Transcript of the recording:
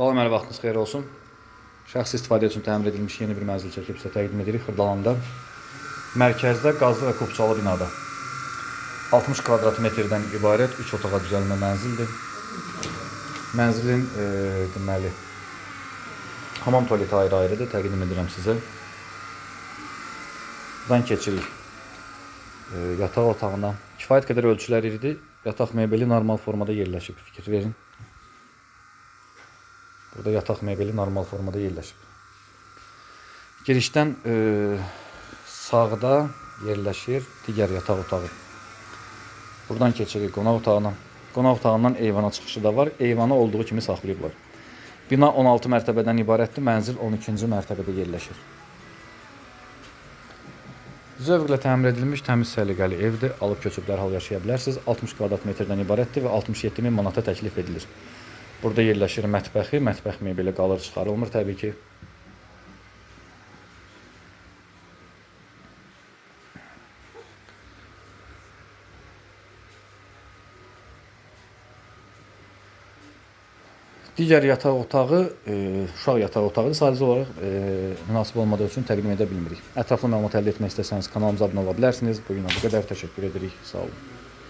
Salam, əli vaxtınız xeyir olsun. Şəxsi istifadə üçün təmir edilmiş yeni bir mənzil çəkib sizə təqdim edirik Xırdalanda. Mərkəzdə qazlı və kubçalı binada. 60 kvadrat metrdən ibarət 3 otağa düzəlmə mənzildir. Mənzilin e, deməli hamam tualeti ayrı-ayrıdır, təqdim edirəm sizə. Buradan keçirik. E, yataq otağına. Kifayət qədər ölçülər iridir. Yataq mebeli normal formada yerləşib. Fikir verin. Burada yataq mebeli normal formada yerləşib. Girişdən e, sağda yerləşir digər yataq otağı. Buradan keçirik qonaq otağına. Qonaq otağından eyvana çıxışı da var. Eyvanı olduğu kimi saxlayıblar. Bina 16 mərtəbədən ibarətdir. Mənzil 12-ci mərtəbədə yerləşir. Zövqlə təmir edilmiş təmiz səliqəli evdir. Alıb köçüb dərhal yaşaya bilərsiniz. 60 kvadrat metrdən ibarətdir və 67 min manata təklif edilir. Burada yerləşir mətbəxi, mətbəx mebeli qalır çıxarılmır təbii ki. Digər yataq otağı, e, uşaq yataq otağıdır. Sadəcə olaraq e, münasib olmadığı üçün təqdim edə bilmirik. Ətraflı məlumat əldə etmək istəsəniz kanalımıza abunə ola bilərsiniz. Bu gün bu qədər təşəkkür edirik. Sağ olun.